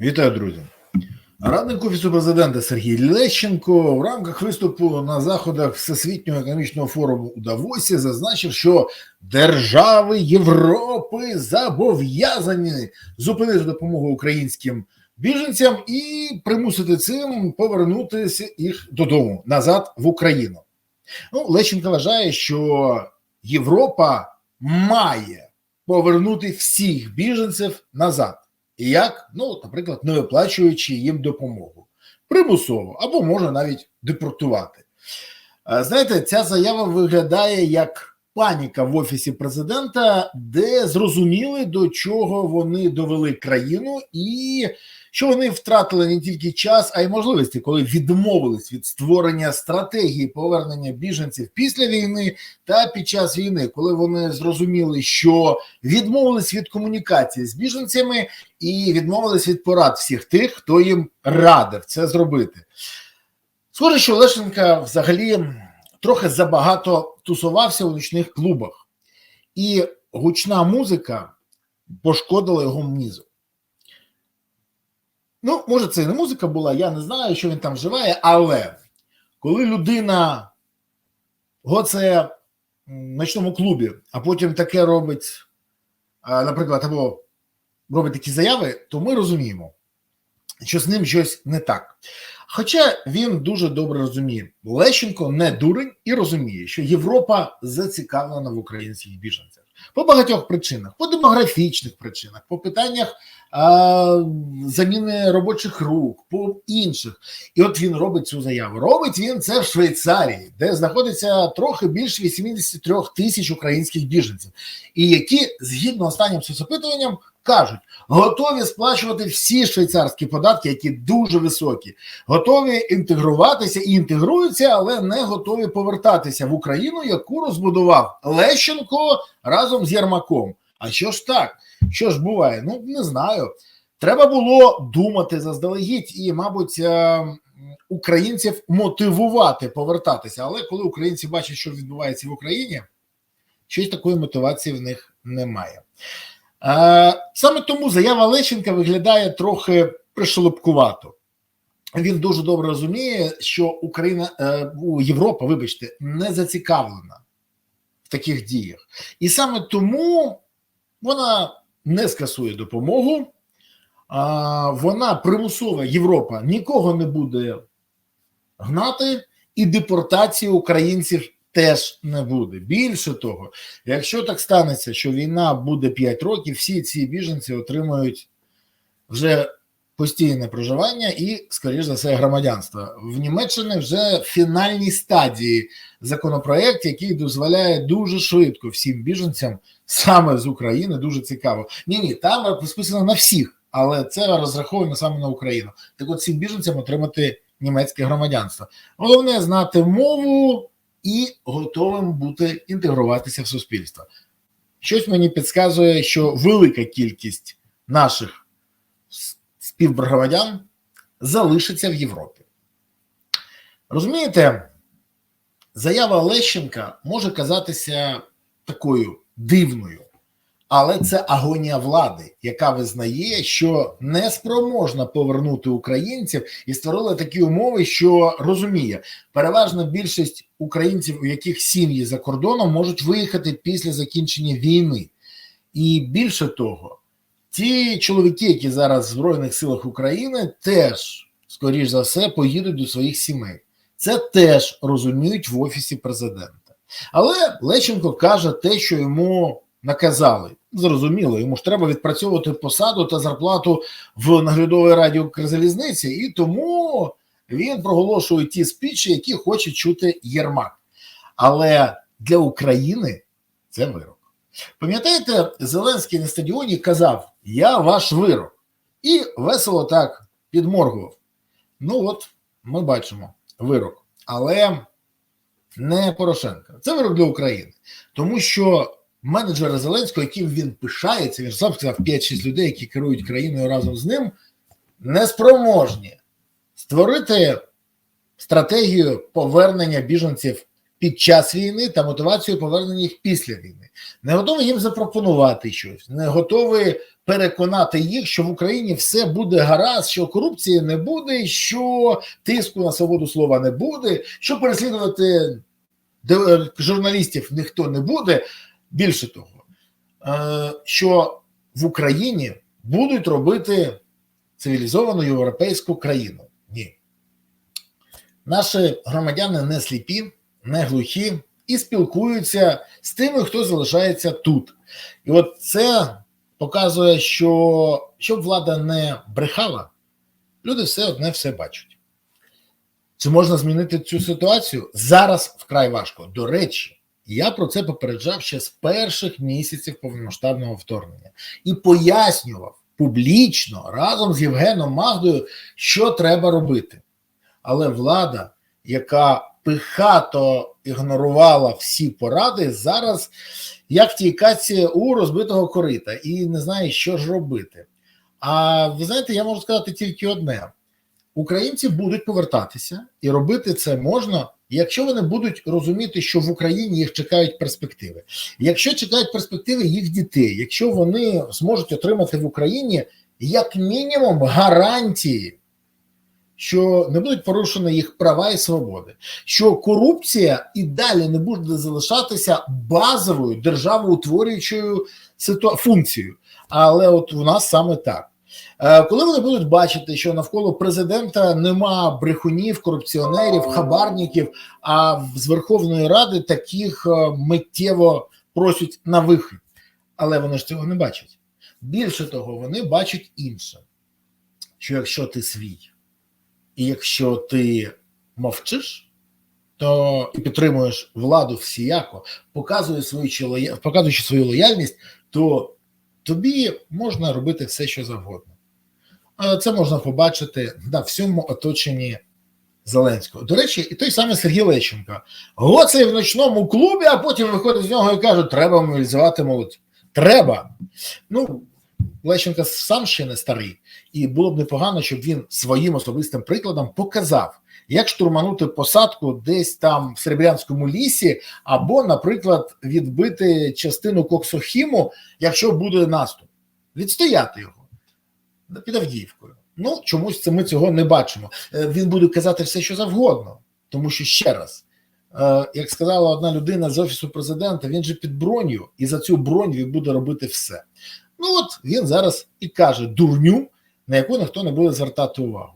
Вітаю, друзі. Радник офісу президента Сергій Лещенко в рамках виступу на заходах Всесвітнього економічного форуму у Давосі зазначив, що держави Європи зобов'язані зупинити допомогу українським біженцям і примусити цим повернутися їх додому назад в Україну. Ну, Лещенко вважає, що Європа має повернути всіх біженців назад. Як? Ну, наприклад, не виплачуючи їм допомогу примусово або може навіть депортувати. Е, Знаєте, ця заява виглядає як паніка в офісі президента, де зрозуміли, до чого вони довели країну, і що вони втратили не тільки час, а й можливості, коли відмовились від створення стратегії повернення біженців після війни та під час війни, коли вони зрозуміли, що відмовились від комунікації з біженцями і відмовились від порад всіх тих, хто їм радив це зробити. Схоже, що Лешенка взагалі трохи забагато тусувався у нічних клубах, і гучна музика пошкодила його мізу. Ну, може, це і не музика була, я не знаю, що він там вживає, але коли людина гоцає в ночному клубі, а потім таке робить, наприклад, або робить такі заяви, то ми розуміємо, що з ним щось не так. Хоча він дуже добре розуміє, Лещенко не дурень і розуміє, що Європа зацікавлена в українських біженцях по багатьох причинах, по демографічних причинах, по питаннях а, заміни робочих рук, по інших. І от він робить цю заяву. Робить він це в Швейцарії, де знаходиться трохи більше 83 тисяч українських біженців, і які згідно останнім соцопитуванням кажуть, готові сплачувати всі швейцарські податки, які дуже високі, готові інтегруватися і інтегруються, але не готові повертатися в Україну, яку розбудував Лещенко разом з Єрмаком. А що ж так? Що ж буває? Ну не знаю. Треба було думати заздалегідь і, мабуть, е, українців мотивувати повертатися. Але коли українці бачать, що відбувається в Україні, щось такої мотивації в них немає. Е, Саме тому заява Лещенка виглядає трохи пришелепкувато. Він дуже добре розуміє, що Україна е, Європа, вибачте, не зацікавлена в таких діях, і саме тому вона не скасує допомогу, вона примусова Європа нікого не буде гнати, і депортації українців теж не буде. Більше того, якщо так станеться, що війна буде 5 років, всі ці біженці отримають вже постійне проживання і, скоріш за все, громадянство. В Німеччині вже в фінальній стадії законопроект, який дозволяє дуже швидко всім біженцям саме з України. Дуже цікаво. Ні, ні, там розписано на всіх, але це розраховано саме на Україну. Так от цим біженцям отримати німецьке громадянство. Головне знати мову і готовим бути інтегруватися в суспільство. Щось мені підказує, що велика кількість наших співгромадян залишиться в Європі. Розумієте, заява Лещенка може казатися такою дивною, але це агонія влади, яка визнає, що неспроможна повернути українців і створила такі умови, що розуміє, переважна більшість українців, у яких сім'ї за кордоном можуть виїхати після закінчення війни. І більше того, ті чоловіки, які зараз в Збройних силах України, теж, скоріш за все, поїдуть до своїх сімей. Це теж розуміють в офісі президента. Але Лещенко каже те, що йому наказали. Зрозуміло, йому ж треба відпрацьовувати посаду та зарплату в наглядовій раді Укрзалізниці, і тому він проголошує ті спічі, які хоче чути Єрмак. Але для України це вирок. Пам'ятаєте, Зеленський на стадіоні казав: Я ваш вирок, і весело так підморгував. Ну, от ми бачимо вирок, але не Порошенка. Це вирок для України, тому що менеджери Зеленського, яким він пишається, він сам сказав 5-6 людей, які керують країною разом з ним, неспроможні створити стратегію повернення біженців під час війни та мотивацію повернення їх після війни. Не готові їм запропонувати щось, не готові переконати їх, що в Україні все буде гаразд, що корупції не буде, що тиску на свободу слова не буде, що переслідувати журналістів ніхто не буде. Більше того, е, що в Україні будуть робити цивілізовану європейську країну. Ні. Наші громадяни не сліпі, не глухі і спілкуються з тими, хто залишається тут. І от це показує, що щоб влада не брехала, люди все одне все бачать. Чи можна змінити цю ситуацію? Зараз вкрай важко. До речі, я про це попереджав ще з перших місяців повномасштабного вторгнення і пояснював публічно разом з Євгеном Магдою, що треба робити. Але влада, яка пихато ігнорувала всі поради, зараз як в тій каці у розбитого корита і не знає, що ж робити. А ви знаєте, я можу сказати тільки одне: українці будуть повертатися, і робити це можна, якщо вони будуть розуміти, що в Україні їх чекають перспективи. Якщо чекають перспективи їх дітей, якщо вони зможуть отримати в Україні як мінімум гарантії. Що не будуть порушені їх права і свободи, що корупція і далі не буде залишатися базовою державоутворюючою функцією. Але от у нас саме так. Е, Коли вони будуть бачити, що навколо президента нема брехунів, корупціонерів, хабарників, а з Верховної Ради таких е, миттєво просять на вихід, але вони ж цього не бачать. Більше того, вони бачать інше: що якщо ти свій, і якщо ти мовчиш, то і підтримуєш владу всіяко, показує свою чи показуючи свою лояльність, то тобі можна робити все, що завгодно. А Це можна побачити на всьому оточенні Зеленського. До речі, і той самий Сергій Лещенко. Гоцей в ночному клубі, а потім виходить з нього і каже: треба мобілізувати молодь. Треба. Ну, Лещенко сам ще не старий, і було б непогано, щоб він своїм особистим прикладом показав, як штурманути посадку десь там в Серебрянському лісі, або, наприклад, відбити частину Коксохіму, якщо буде наступ, відстояти його під Авдіївкою. Ну, чомусь це ми цього не бачимо. Е, Він буде казати все, що завгодно, тому що ще раз. е, Як сказала одна людина з офісу президента, він же під броню, і за цю бронь він буде робити все. Ну от він зараз і каже дурню, на яку ніхто не буде звертати увагу.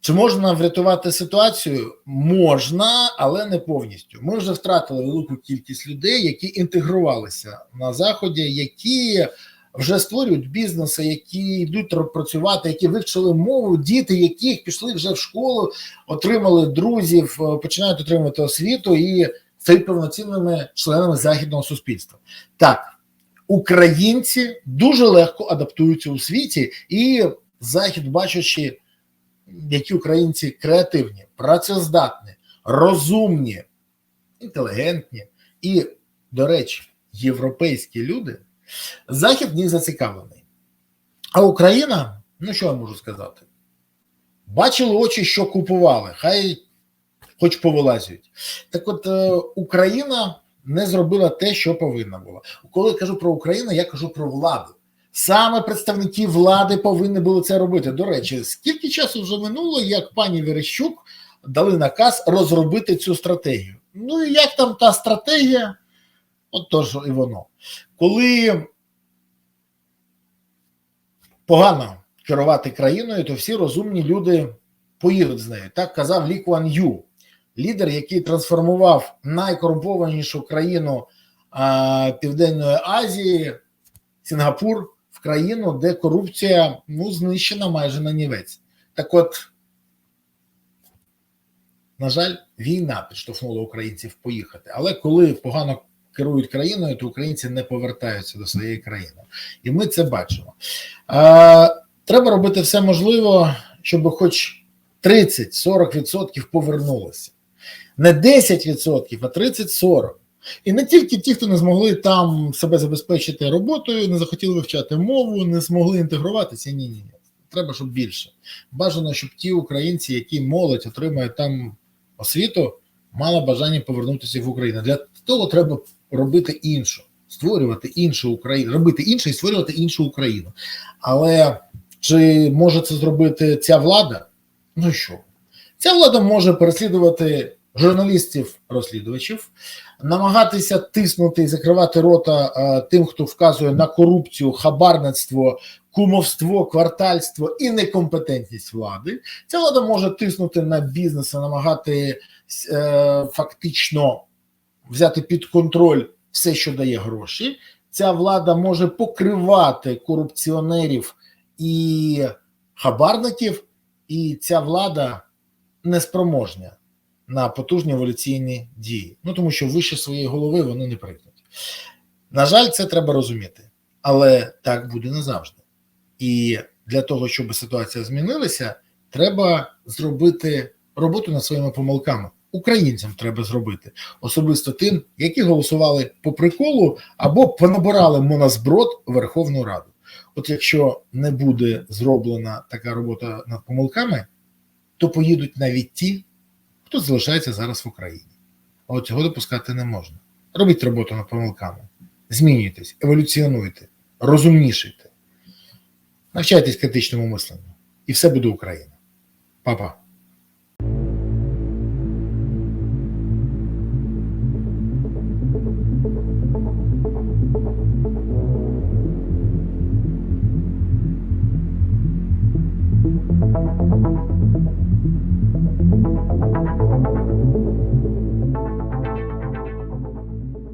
Чи можна врятувати ситуацію? Можна, але не повністю. Ми вже втратили велику кількість людей, які інтегрувалися на заході, які вже створюють бізнеси, які йдуть працювати, які вивчили мову, діти, яких пішли вже в школу, отримали друзів, е, починають отримувати освіту і стають повноцінними членами західного суспільства. Так, українці дуже легко адаптуються у світі, і захід, бачачи, які українці креативні, працездатні, розумні, інтелігентні і, до речі, європейські люди, захід в них зацікавлений. А Україна, ну що я можу сказати? Бачили очі, що купували, хай хоч повилазюють. Так от е, Україна не зробила те, що повинна була. Коли я кажу про Україну, я кажу про владу. Саме представники влади повинні були це робити. До речі, скільки часу вже минуло, як пані Верещук дали наказ розробити цю стратегію. Ну і як там та стратегія? От то ж і воно. Коли погано керувати країною, то всі розумні люди поїдуть з нею. Так казав Лі Куан Ю, лідер, який трансформував найкорумпованішу країну а, Південної Азії, Сінгапур, в країну, де корупція ну, знищена майже на нівець. Так от, на жаль, війна підштовхнула українців поїхати. Але коли погано керують країною, то українці не повертаються до своєї країни. І ми це бачимо. А, треба робити все можливе, щоб хоч 30-40% повернулося. Не 10%, а 30-40%. І не тільки ті, хто не змогли там себе забезпечити роботою, не захотіли вивчати мову, не змогли інтегруватися. Ні, ні, ні. Треба, щоб більше. Бажано, щоб ті українці, які молодь отримують там освіту, мала бажання повернутися в Україну. Для того треба робити іншу, створювати іншу Україну, робити інше і створювати іншу Україну. Але чи може це зробити ця влада? Ну що? Ця влада може переслідувати журналістів-розслідувачів, намагатися тиснути і закривати рота а, тим, хто вказує на корупцію, хабарництво, кумовство, квартальство і некомпетентність влади. Ця влада може тиснути на бізнес, намагати е, фактично взяти під контроль все, що дає гроші. Ця влада може покривати корупціонерів і хабарників, і ця влада неспроможня на потужні еволюційні дії. Ну тому що вище своєї голови вони не прийдуть. На жаль, це треба розуміти, але так буде не завжди. І для того, щоб ситуація змінилася, треба зробити роботу над своїми помилками. Українцям треба зробити, особисто тим, які голосували по приколу або понабирали монозброд у Верховну Раду. От якщо не буде зроблена така робота над помилками, то поїдуть навіть ті, хто залишається зараз в Україні. А от цього допускати не можна. Робіть роботу над помилками, змінюйтесь, еволюціонуйте, розумнішайте, навчайтесь критичному мисленню, і все буде Україна. Па-па.